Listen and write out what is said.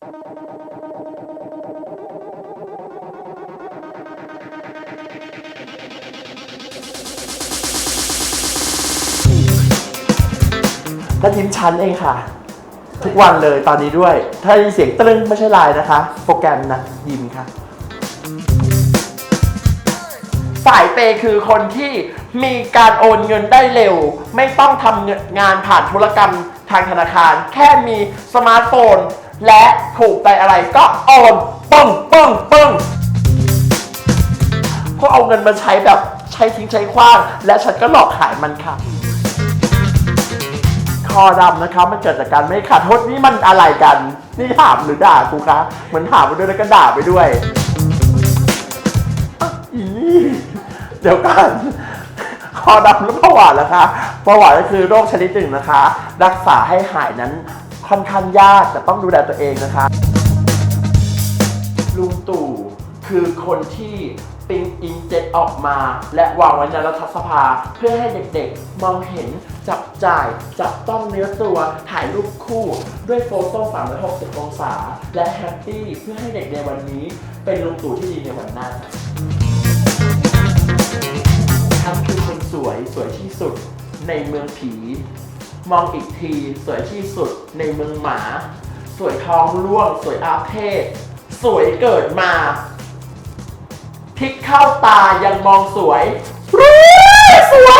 และยิ้มชั้นเองค่ะ ทุกวันเลยตอนนี้ด้วย ถ้าได้ยินเสียงตรึงไม่ใช่ไลน์นะคะ โปรแกรมนะยิ้มค่ะ สายเปย์คือคนที่มีการโอนเงินได้เร็ว ไม่ต้องทำเงินงานผ่านธุรกรรมทางธนาคาร แค่มีสมาร์ทโฟน และถูกใจอะไรก็โอนปึ้งปึ้งปึ้งก็เอาเงินมาใช้แบบใช้ทิ้งใช้ขว้าง และฉันก็หลอกขายมันค่ะ คอดำนะคะมันเกิดจากการไม่ขาดโทษนี่มันอะไรกัน นี่ถามหรือด่ากูคะเหมือนถามไปด้วยแล้วก็ด่าไปด้วยอีเดี๋ยวกันคอดำแล้วประวัตินะคะประวัติก็คือโรคชนิดหนึ่งนะคะ รักษาให้หายนั้น ค่อนข้างยากแต่ต้องดูแลตัวเองนะคะ ลุงตู่คือคนที่ปิงอิงเจ็ตออกมา และวางไว้ในรัฐสภา เพื่อให้เด็กๆ มองเห็นจับจ่าย จับต้องเนื้อตัวถ่ายรูปคู่ ด้วยโฟโต้360 องศา และแฮปปี้เพื่อให้เด็กในวันนี้ เป็นลุงตู่ที่ดีในวันหน้าครับฉันคือคนสวยสวยที่สุดในเมืองผี มองอีกทีสวยที่สุดในเมืองหมา สวยท้องร่วง สวยอาเพศ สวยเกิดมาพลิกเข้าตายังมองสวยรู้สวย